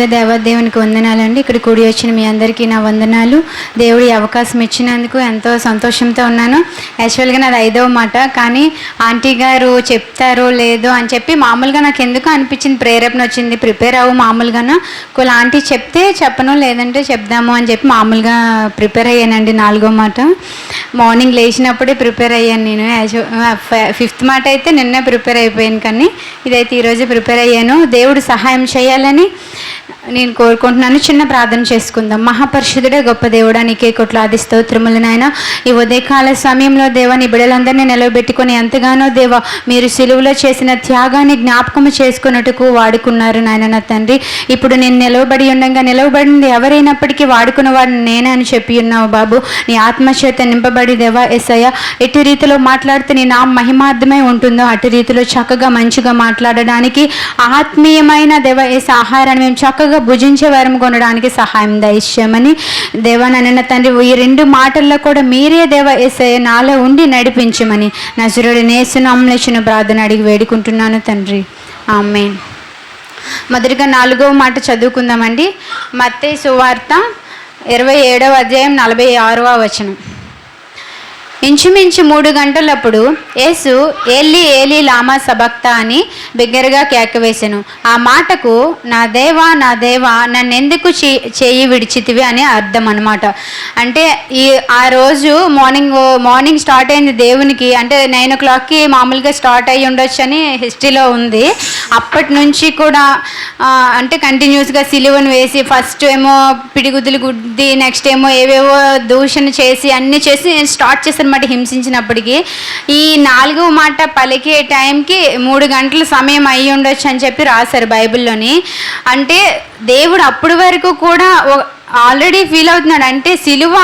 దేవదేవునికి వందనాలండి. ఇక్కడ కూడి వచ్చిన మీ అందరికీ నా వందనాలు. దేవుడి అవకాశం ఇచ్చినందుకు ఎంతో సంతోషంతో ఉన్నాను. యాక్చువల్గా నాది ఐదవ మాట. కానీ ఆంటీ గారు చెప్తారో లేదో అని చెప్పి మామూలుగా నాకు ఎందుకు అనిపించింది ప్రేరేపణ వచ్చింది. ప్రిపేర్ అవ్వు మామూలుగాను? ఒకవేళ ఆంటీ చెప్తే చెప్పను లేదంటే చెప్దాము అని చెప్పి మామూలుగా ప్రిపేర్ అయ్యానండి నాలుగో మాట. మార్నింగ్ లేచినప్పుడే ప్రిపేర్ అయ్యాను నేను. ఫిఫ్త్ మాట అయితే నిన్నే ప్రిపేర్ అయిపోయాను కానీ ఇదైతే ఈరోజు ప్రిపేర్ అయ్యాను. దేవుడు సహాయం చేయాలని నేను కోరుకుంటున్నాను చిన్న ప్రార్థన చేసుకుందాం. మహాపరిషుడే గొప్ప దేవుడా నీకే కొట్లాది స్తోత్రములు నాయన. ఈ ఉదయకాల సమయంలో దేవ నీ బిడలందరినీ నిలబెట్టుకుని ఎంతగానో దేవా మీరు సిలువులో చేసిన త్యాగాన్ని జ్ఞాపకము చేసుకున్నట్టుకు వాడుకున్నారు నాయన నా తండ్రి. ఇప్పుడు నేను నిలవబడి ఉండగా నిలవబడింది ఎవరైనప్పటికీ వాడుకున్న వాడిని నేనే అని చెప్పి ఉన్నావు బాబు. నీ ఆత్మచేత నింపబడి దేవా ఎస్ఐ ఎటు రీతిలో మాట్లాడితే నీ నా మహిమార్థమై ఉంటుందో అటు రీతిలో చక్కగా మంచిగా మాట్లాడడానికి ఆత్మీయమైన దేవ ఎస్ ఆహారాన్ని మేము చక్కగా భుజించే వరం కొనడానికి సహాయం దయచేయమని దేవా నన్న తండ్రి ఈ రెండు మాటల్లో కూడా మీరే దేవ ఏసయ నాలో ఉండి నడిపించమని నజరుడు నేసును ఇచ్చిన ప్రార్థన అడిగి వేడుకుంటున్నాను తండ్రి. ఆమె మొదటిగా నాలుగవ మాట చదువుకుందామండి. మత్తే సువార్త ఇరవై ఏడవ అధ్యాయం నలభై ఆరవ వచనం. ఇంచుమించు మూడు గంటలప్పుడు యేసు ఏలి ఏలి లామా సబక్త అని బిగ్గరగా కేకవేశాను ఆ మాటకు నా దేవా నా దేవా నన్నెందుకు చేయి విడిచితివి అని అర్థం అనమాట అంటే ఈ ఆ రోజు మార్నింగ్ మార్నింగ్ స్టార్ట్ అయింది దేవునికి. అంటే నైన్ ఓ క్లాక్కి మామూలుగా స్టార్ట్ అయ్యి ఉండొచ్చు అని హిస్టరీలో ఉంది. అప్పటి నుంచి కూడా అంటే కంటిన్యూస్గా సిలువను వేసి ఫస్ట్ ఏమో పిడిగుద్దులు గుద్ది నెక్స్ట్ ఏమో ఏవేవో దూషణ చేసి అన్నీ చేసి స్టార్ట్ చేశాను చేశానమాట హింసించినప్పటికీ ఈ నాలుగవ మాట పలికే టైంకి మూడు గంటల సమయం అయ్యి ఉండొచ్చు అని చెప్పి రాశారు బైబిల్లోని. అంటే దేవుడు అప్పటి వరకు కూడా ఆల్రెడీ ఫీల్ అవుతున్నాడు. అంటే సిలువ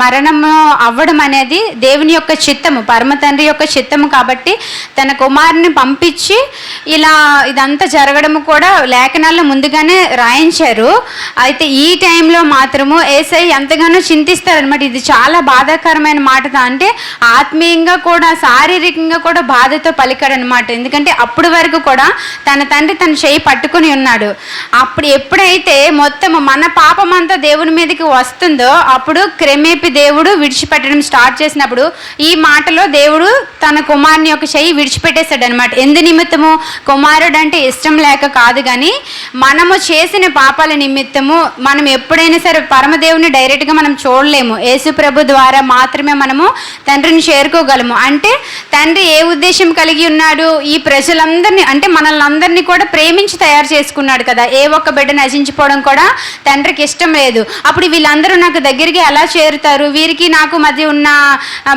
మరణము అవ్వడం అనేది దేవుని యొక్క చిత్తము పరమ తండ్రి యొక్క చిత్తము కాబట్టి తన కుమారుని పంపించి ఇలా ఇదంతా జరగడము కూడా లేఖనాల్లో ముందుగానే రాయించారు. అయితే ఈ టైంలో మాత్రము ఏసై ఎంతగానో చింతిస్తారనమాట ఇది చాలా బాధాకరమైన మాట అంటే ఆత్మీయంగా కూడా శారీరకంగా కూడా బాధతో పలికాడనమాట ఎందుకంటే అప్పటి వరకు కూడా తన తండ్రి తన చేయి పట్టుకుని ఉన్నాడు. అప్పుడు ఎప్పుడైతే మొత్తం మన పాపమంతా దేవుని మీదకి వస్తుందో అప్పుడు క్రమేపి దేవుడు విడిచిపెట్టడం స్టార్ట్ చేసినప్పుడు ఈ మాటలో దేవుడు తన కుమారుని యొక్క చెయ్యి విడిచిపెట్టేశాడు అనమాట ఎందు నిమిత్తము? కుమారుడు అంటే ఇష్టం లేక కాదు కానీ మనము చేసిన పాపాల నిమిత్తము మనం ఎప్పుడైనా సరే పరమదేవుని డైరెక్ట్గా మనం చూడలేము. యేసు ప్రభు ద్వారా మాత్రమే మనము తండ్రిని చేరుకోగలము. అంటే తండ్రి ఏ ఉద్దేశం కలిగి ఉన్నాడు? ఈ ప్రజలందరినీ అంటే మనల్ని అందరినీ కూడా ప్రేమించి తయారు చేసుకున్నాడు కదా. ఏ ఒక్క బిడ్డ నశించిపోవడం కూడా తండ్రికి ఇష్టం లేదు. అప్పుడు వీళ్ళందరూ నాకు దగ్గరికి ఎలా చేరుతారు? వీరికి నాకు మధ్య ఉన్న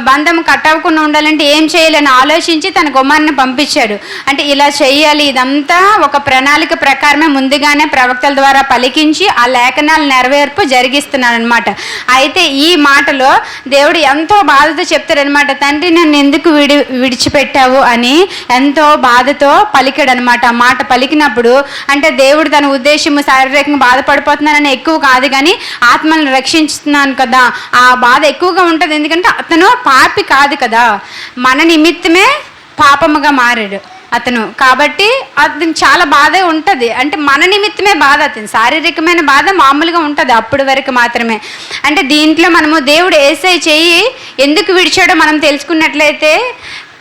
బంధం కట్ అవ్వకుండా ఉండాలంటే ఏం చేయాలని ఆలోచించి తన కుమారుని పంపించాడు. అంటే ఇలా చేయాలి. ఇదంతా ఒక ప్రణాళిక ప్రకారమే ముందుగానే ప్రవక్తల ద్వారా పలికించి ఆ లేఖనాల నెరవేర్పు జరిగిస్తున్నాడు అనమాట అయితే ఈ మాటలో దేవుడు ఎంతో బాధతో చెప్తాడనమాట తండ్రి నన్ను ఎందుకు విడి విడిచిపెట్టావు? అని ఎంతో బాధతో పలికాడనమాట ఆ మాట పలికినప్పుడు అంటే దేవుడు తన ఉద్దేశము శారీరకంగా బాధపడిపోతున్నానని ఎక్కువ కాదు కానీ ఆత్మలను రక్షించుతున్నాను కదా. ఆ బాధ ఎక్కువగా ఉంటుంది. ఎందుకంటే అతను పాపి కాదు కదా. మన నిమిత్తమే పాపముగా మారాడు అతను. కాబట్టి అతను చాలా బాధ ఉంటుంది. అంటే మన నిమిత్తమే బాధ అతను. శారీరకమైన బాధ మామూలుగా ఉంటుంది అప్పటి వరకు మాత్రమే. అంటే దీంట్లో మనము దేవుడు ఏసై చేయి ఎందుకు విడిచాడో మనం తెలుసుకున్నట్లయితే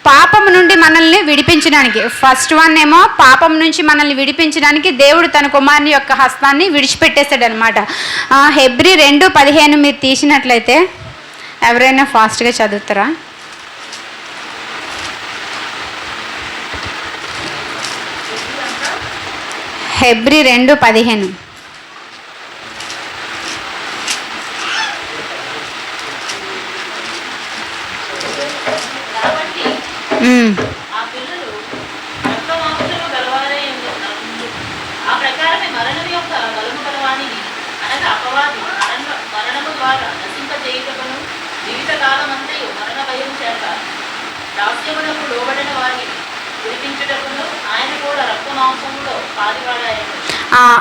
పాపం నుండి మనల్ని విడిపించడానికి. ఫస్ట్ వన్ ఏమో పాపం నుంచి మనల్ని విడిపించడానికి దేవుడు తన కుమారుని యొక్క హస్తాన్ని విడిచిపెట్టేశాడు అనమాట హెబ్రి రెండు పదిహేను మీరు తీసినట్లయితే ఎవరైనా ఫాస్ట్గా చదువుతారా? హెబ్రి రెండు పదిహేను. ఆ పిల్లలు రక్తమాంసము గలవారై ఉన్నారు. ఆ ప్రకారమే మరణం యొక్క బలము గలవాణిని అనగా అపవాది మరణ మరణము ద్వారా నశింపజేయుటకును జీవితకాలమంతయు మరణ భయం చేత దాస్యమునకు లోబడిన వారిని విడిపించుటకును ఆయన కూడా రక్త మాంసములో పాలివాడాయను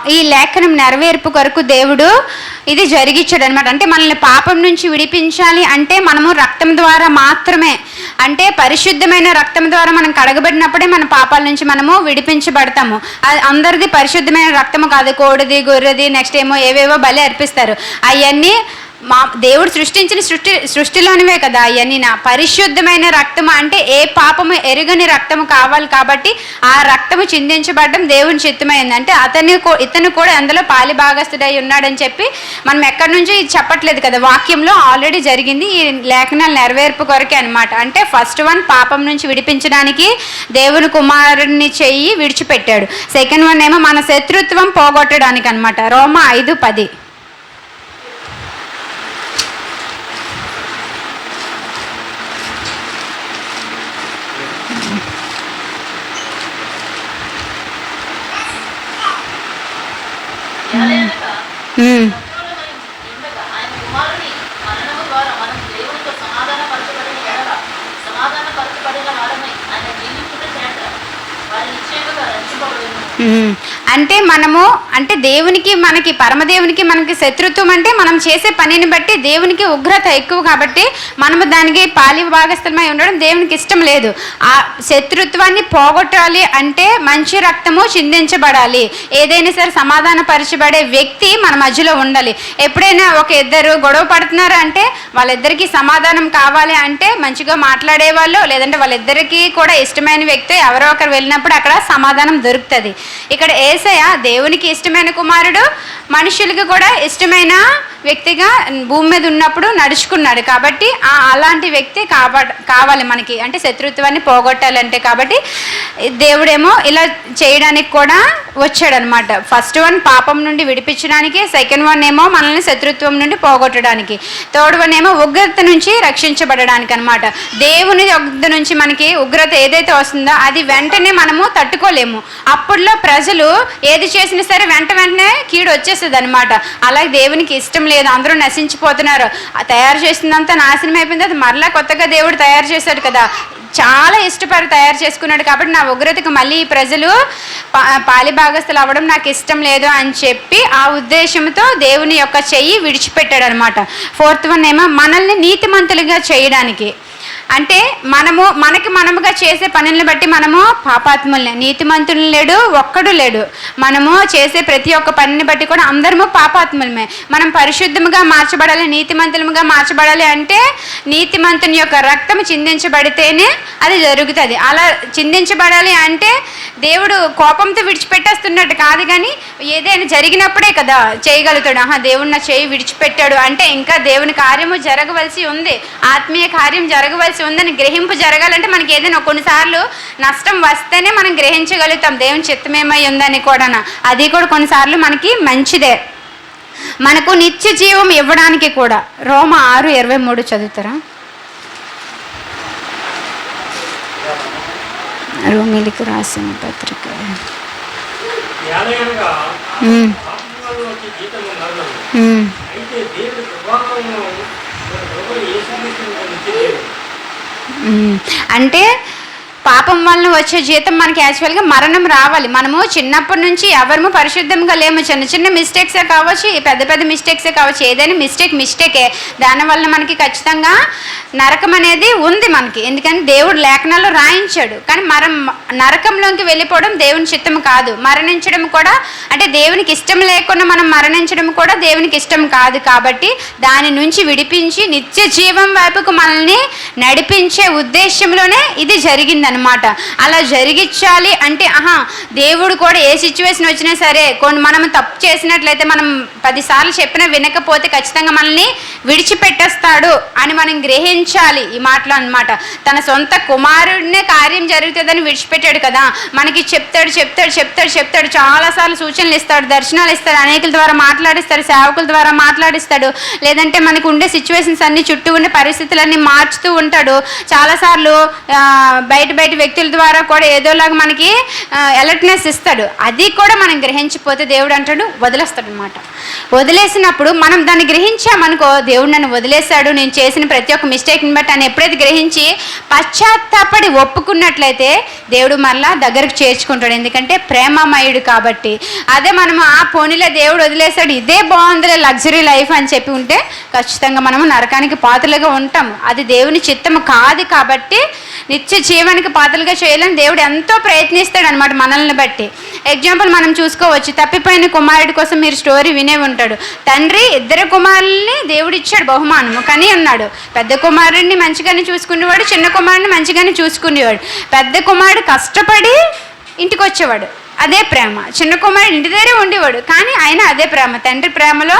ఈ లేఖనం నెరవేర్పు కొరకు దేవుడు ఇది జరిగించాడు అనమాట అంటే మనల్ని పాపం నుంచి విడిపించాలి అంటే మనము రక్తం ద్వారా మాత్రమే. అంటే పరిశుద్ధమైన రక్తం ద్వారా మనం కడగబడినప్పుడే మన పాపాల నుంచి మనము విడిపించబడతాము. అది అందరిది పరిశుద్ధమైన రక్తము కాదు. కోడిది గొర్రెది నెక్స్ట్ ఏమో ఏవేవో బలి అర్పిస్తారు. అవన్నీ మా దేవుడు సృష్టించిన సృష్టి సృష్టిలోనివే కదా అవన్నీ నా పరిశుద్ధమైన రక్తము అంటే ఏ పాపము ఎరుగని రక్తము కావాలి కాబట్టి ఆ రక్తము చిందించబడడం దేవుని చిత్తమైంది అంటే అతని ఇతను కూడా అందులో పాలి భాగస్థుడై ఉన్నాడని చెప్పి మనం ఎక్కడి నుంచి ఇది చెప్పట్లేదు కదా. వాక్యంలో ఆల్రెడీ జరిగింది ఈ లేఖనాలు నెరవేర్పు కొరకే అనమాట అంటే ఫస్ట్ వన్ పాపం నుంచి విడిపించడానికి దేవుని కుమారుడిని చెయ్యి విడిచిపెట్టాడు. సెకండ్ వన్ ఏమో మన శత్రుత్వం పోగొట్టడానికి అనమాట రోమ ఐదు పది. Hmm. అంటే మనము అంటే దేవునికి మనకి పరమదేవునికి మనకి శత్రుత్వం అంటే మనం చేసే పనిని బట్టి దేవునికి ఉగ్రత ఎక్కువ కాబట్టి మనము దానికి పాలి భాగస్థలమై ఉండడం దేవునికి ఇష్టం లేదు. ఆ శత్రుత్వాన్ని పోగొట్టాలి అంటే మంచి రక్తము చిందించబడాలి. ఏదైనా సరే సమాధాన పరచబడే వ్యక్తి మన మధ్యలో ఉండాలి. ఎప్పుడైనా ఒక ఇద్దరు గొడవ పడుతున్నారు అంటే వాళ్ళిద్దరికీ సమాధానం కావాలి అంటే మంచిగా మాట్లాడే వాళ్ళు లేదంటే వాళ్ళిద్దరికీ కూడా ఇష్టమైన వ్యక్తి ఎవరో ఒకరు వెళ్ళినప్పుడు అక్కడ సమాధానం దొరుకుతుంది. ఇక్కడ ఏ ఏసయ్య దేవునికి ఇష్టమైన కుమారుడు మనుషులకి కూడా ఇష్టమైన వ్యక్తిగా భూమి మీద ఉన్నప్పుడు నడుచుకున్నాడు. కాబట్టి ఆ అలాంటి వ్యక్తి కావా కావాలి మనకి. అంటే శత్రుత్వాన్ని పోగొట్టాలంటే కాబట్టి దేవుడేమో ఇలా చేయడానికి కూడా వచ్చాడనమాట. ఫస్ట్ వన్ పాపం నుండి విడిపించడానికి సెకండ్ వన్ ఏమో మనల్ని శత్రుత్వం నుండి పోగొట్టడానికి థర్డ్ వన్ ఏమో ఉగ్రత నుంచి రక్షించబడడానికి అనమాట దేవుని ఉగ్రత నుంచి మనకి ఉగ్రత ఏదైతే వస్తుందో అది వెంటనే మనము తట్టుకోలేము. అప్పుడులో ప్రజలు ఏది చేసినా సరే వెంట వెంటనే కీడు వచ్చేస్తుంది అనమాట అలాగే దేవునికి ఇష్టం లేదు. అందరూ నశించిపోతున్నారు. తయారు చేసిందంతా నాశనం అయిపోయింది. అది మరలా కొత్తగా దేవుడు తయారు చేశాడు కదా. చాలా ఇష్టపడి తయారు చేసుకున్నాడు కాబట్టి నా ఉగ్రతకు మళ్ళీ ఈ ప్రజలు పా పాలి అవ్వడం నాకు ఇష్టం లేదు అని చెప్పి ఆ ఉద్దేశంతో దేవుని యొక్క చెయ్యి విడిచిపెట్టాడు అనమాట ఫోర్త్ వన్ ఏమో మనల్ని నీతిమంతులుగా చేయడానికి. అంటే మనము మనకి మనముగా చేసే పనులను బట్టి మనము పాపాత్ములనే నీతిమంతులు లేడు ఒక్కడు లేడు. మనము చేసే ప్రతి ఒక్క పనిని బట్టి కూడా అందరము పాపాత్ములమే. మనం పరిశుద్ధముగా మార్చబడాలి నీతిమంతులముగా మార్చబడాలి అంటే నీతిమంతుని యొక్క రక్తం చిందించబడితేనే అది జరుగుతుంది. అలా చిందించబడాలి అంటే దేవుడు కోపంతో విడిచిపెట్టేస్తున్నట్టు కాదు కానీ ఏదైనా జరిగినప్పుడే కదా చేయగలుగుతాడు. ఆహా దేవుడు నా చేయి విడిచిపెట్టాడు అంటే ఇంకా దేవుని కార్యము జరగవలసి ఉంది. ఆత్మీయ కార్యం జరగవలసి ఉందని గ్రహింపు జరగాలంటే మనకి ఏదైనా కొన్నిసార్లు నష్టం వస్తేనే మనం గ్రహించగలుగుతాం. దేవుని చిత్తమేమై ఉందని కూడా అది కూడా కొన్నిసార్లు మనకి మంచిదే. మనకు నిత్య జీవం ఇవ్వడానికి కూడా. రోమ ఆరు ఇరవై మూడు చదువుతారా? రోమిలికి రాసిన పత్రిక. అయితే దేవుడి? అంటే పాపం వలన వచ్చే జీతం మనకి యాక్చువల్గా మరణం రావాలి. మనము చిన్నప్పటి నుంచి ఎవరము పరిశుద్ధంగా లేము. చిన్న చిన్న మిస్టేక్సే కావచ్చు పెద్ద పెద్ద మిస్టేక్సే కావచ్చు ఏదైనా మిస్టేక్ మిస్టేకే దానివల్ల మనకి ఖచ్చితంగా నరకం అనేది ఉంది మనకి. ఎందుకంటే దేవుడు లేఖనాల్లో రాయించాడు. కానీ మనం నరకంలోకి వెళ్ళిపోవడం దేవుని చిత్తం కాదు. మరణించడం కూడా అంటే దేవునికి ఇష్టం లేకుండా మనం మరణించడం కూడా దేవునికి ఇష్టం కాదు. కాబట్టి దాని నుంచి విడిపించి నిత్య జీవం వైపుకు మనల్ని నడిపించే ఉద్దేశంలోనే ఇది అనమాట అలా జరిగించాలి అంటే ఆహా దేవుడు కూడా ఏ సిచ్యువేషన్ వచ్చినా సరే కొన్ని మనం తప్పు చేసినట్లయితే మనం పదిసార్లు చెప్పినా వినకపోతే ఖచ్చితంగా మనల్ని విడిచిపెట్టేస్తాడు అని మనం గ్రహించాలి ఈ మాటలు అన్నమాట. తన సొంత కుమారుడినే కార్యం జరుగుతుందని విడిచిపెట్టాడు కదా. మనకి చెప్తాడు చెప్తాడు చెప్తాడు చెప్తాడు. చాలాసార్లు సూచనలు ఇస్తాడు దర్శనాలు ఇస్తాడు అనేకుల ద్వారా మాట్లాడిస్తాడు సేవకుల ద్వారా మాట్లాడిస్తాడు. లేదంటే మనకు ఉండే సిచ్యువేషన్స్ అన్ని చుట్టూ ఉండే పరిస్థితులన్నీ మార్చుతూ ఉంటాడు. చాలాసార్లు బయట బయట వ్యక్తుల ద్వారా కూడా ఏదోలాగా మనకి అలర్ట్నెస్ ఇస్తాడు. అది కూడా మనం గ్రహించిపోతే దేవుడు అంటాడు వదిలేస్తాడు అనమాట వదిలేసినప్పుడు మనం దాన్ని గ్రహించామనుకో దేవుడు నన్ను వదిలేశాడు నేను చేసిన ప్రతి ఒక్క మిస్టేక్ని బట్టి అని ఎప్పుడైతే గ్రహించి పశ్చాత్తాపడి ఒప్పుకున్నట్లయితే దేవుడు మరలా దగ్గరకు చేర్చుకుంటాడు. ఎందుకంటే ప్రేమమయుడు కాబట్టి. అదే మనము ఆ పోనీలో దేవుడు వదిలేశాడు ఇదే బాగుందిలే లగ్జరీ లైఫ్ అని చెప్పి ఉంటే ఖచ్చితంగా మనము నరకానికి పాత్రలుగా ఉంటాం అది దేవుని చిత్తము కాదు కాబట్టి నిత్య జీవనికి పాత్రలుగా చేయాలని దేవుడు ఎంతో ప్రయత్నిస్తాడు అనమాట మనల్ని బట్టి. ఎగ్జాంపుల్ మనం చూసుకోవచ్చు. తప్పిపోయిన కుమారుడి కోసం మీరు స్టోరీ వినే ఉంటాడు. తండ్రి ఇద్దరు కుమారుల్ని దేవుడు ఇచ్చాడు బహుమానము. కానీ అన్నాడు పెద్ద కుమారుడిని మంచిగానే చూసుకునేవాడు చిన్న కుమారుడిని మంచిగానే చూసుకునేవాడు. పెద్ద కుమారుడు కష్టపడి ఇంటికి వచ్చేవాడు అదే ప్రేమ. చిన్న కుమారుడు ఇంటి దగ్గరే ఉండేవాడు. కానీ ఆయన అదే ప్రేమ. తండ్రి ప్రేమలో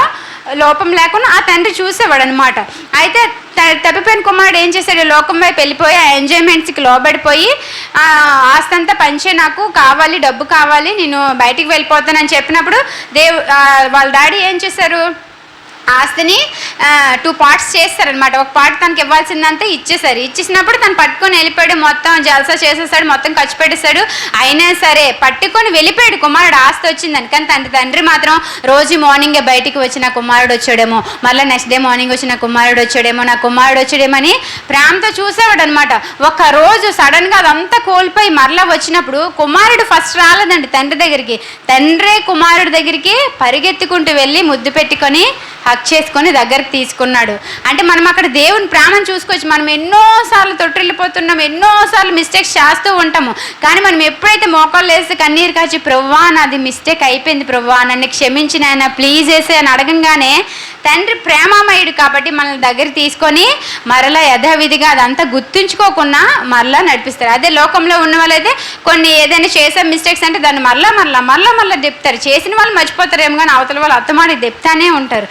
లోపం లేకుండా ఆ తండ్రి చూసేవాడు అనమాట అయితే తప్పిపోయిన కుమారుడు ఏం చేశాడు? లోకం వైపు వెళ్ళిపోయి ఆ ఎంజాయ్మెంట్స్కి లోబడిపోయి ఆస్తంతా పంచే నాకు కావాలి డబ్బు కావాలి నేను బయటికి వెళ్ళిపోతానని చెప్పినప్పుడు దేవు వాళ్ళ డాడీ ఏం చేశారు? ఆస్తిని టూ పార్ట్స్ చేస్తారనమాట ఒక పార్ట్ తనకి ఇవ్వాల్సిందంతా ఇచ్చేసారు ఇచ్చేసినప్పుడు తను పట్టుకొని వెళ్ళిపోయాడు. మొత్తం జల్సా చేసేసాడు మొత్తం ఖర్చు పెట్టేశాడు. అయినా సరే పట్టుకొని వెళ్ళిపోయాడు. కుమారుడు ఆస్తి వచ్చిందని. కానీ తండ్రి తండ్రి మాత్రం రోజు మార్నింగే బయటికి వచ్చిన కుమారుడు వచ్చాడేమో. మళ్ళీ నెక్స్ట్ డే మార్నింగ్ వచ్చి నా కుమారుడు వచ్చాడేమో. నా కుమారుడు వచ్చాడేమో అని ప్రేమతో చూసేవాడు అనమాట ఒక రోజు సడన్గా అదంతా కోల్పోయి మరలా వచ్చినప్పుడు కుమారుడు ఫస్ట్ రాలేదండి తండ్రి దగ్గరికి. తండ్రే కుమారుడి దగ్గరికి పరిగెత్తుకుంటూ వెళ్ళి ముద్దు పెట్టుకొని హక్ చేసుకొని దగ్గరికి తీసుకున్నాడు. అంటే మనం అక్కడ దేవుని ప్రేమను చూసుకోవచ్చు. మనం ఎన్నోసార్లు తొట్టిల్లిపోతున్నాం ఎన్నోసార్లు మిస్టేక్స్ చేస్తూ ఉంటాము. కానీ మనం ఎప్పుడైతే మోకాళ్ళు వేసి కన్నీరు కాచి ప్రవ్వా నాది మిస్టేక్ అయిపోయింది ప్రవ్వా నన్ను క్షమించిన ఆయన ప్లీజ్ వేసే అని అడగంగానే తండ్రి ప్రేమమయుడు కాబట్టి మనల్ని దగ్గర తీసుకొని మరలా యథావిధిగా అదంతా గుర్తుంచుకోకుండా మరలా నడిపిస్తారు. అదే లోకంలో ఉన్న వాళ్ళైతే కొన్ని ఏదైనా చేసే మిస్టేక్స్ అంటే దాన్ని మరలా మరలా మరలా మరలా చెప్తారు చేసిన వాళ్ళు మర్చిపోతారేమో కానీ అవతల వాళ్ళు అత్తమాడి చెప్తానే ఉంటారు.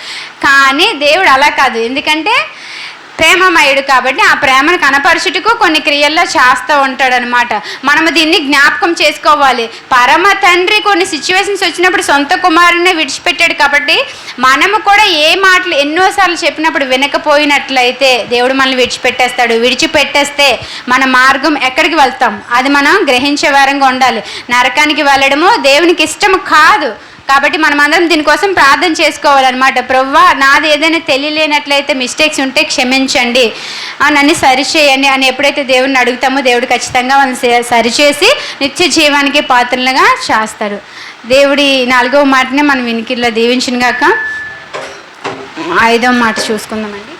కానీ దేవుడు అలా కాదు. ఎందుకంటే ప్రేమమయుడు కాబట్టి ఆ ప్రేమను కనపరచుటకు కొన్ని క్రియల్లో చేస్తూ ఉంటాడనమాట మనము దీన్ని జ్ఞాపకం చేసుకోవాలి. పరమ తండ్రి కొన్ని సిచ్యువేషన్స్ వచ్చినప్పుడు సొంత కుమారుని విడిచిపెట్టాడు కాబట్టి మనము కూడా ఏ మాటలు ఎన్నోసార్లు చెప్పినప్పుడు వినకపోయినట్లయితే దేవుడు మనల్ని విడిచిపెట్టేస్తాడు. విడిచిపెట్టేస్తే మన మార్గం ఎక్కడికి వెళ్తాం? అది మనం గ్రహించే వారంగా ఉండాలి. నరకానికి వెళ్ళడము దేవునికి ఇష్టం కాదు. కాబట్టి మనం అందరం దీనికోసం ప్రార్థన చేసుకోవాలన్నమాట. ప్రవ్వా నాది ఏదైనా తెలియలేనట్లయితే మిస్టేక్స్ ఉంటే క్షమించండి. నన్ను సరిచేయండి అని ఎప్పుడైతే దేవుడిని అడుగుతామో దేవుడు ఖచ్చితంగా మనం సరిచేసి నిత్య జీవానికి పాత్రలుగా చేస్తాడు దేవుడి నాలుగవ మాటనే మనం వినికిల్లో దీవించిన గాక ఐదవ మాట చూసుకుందామండి.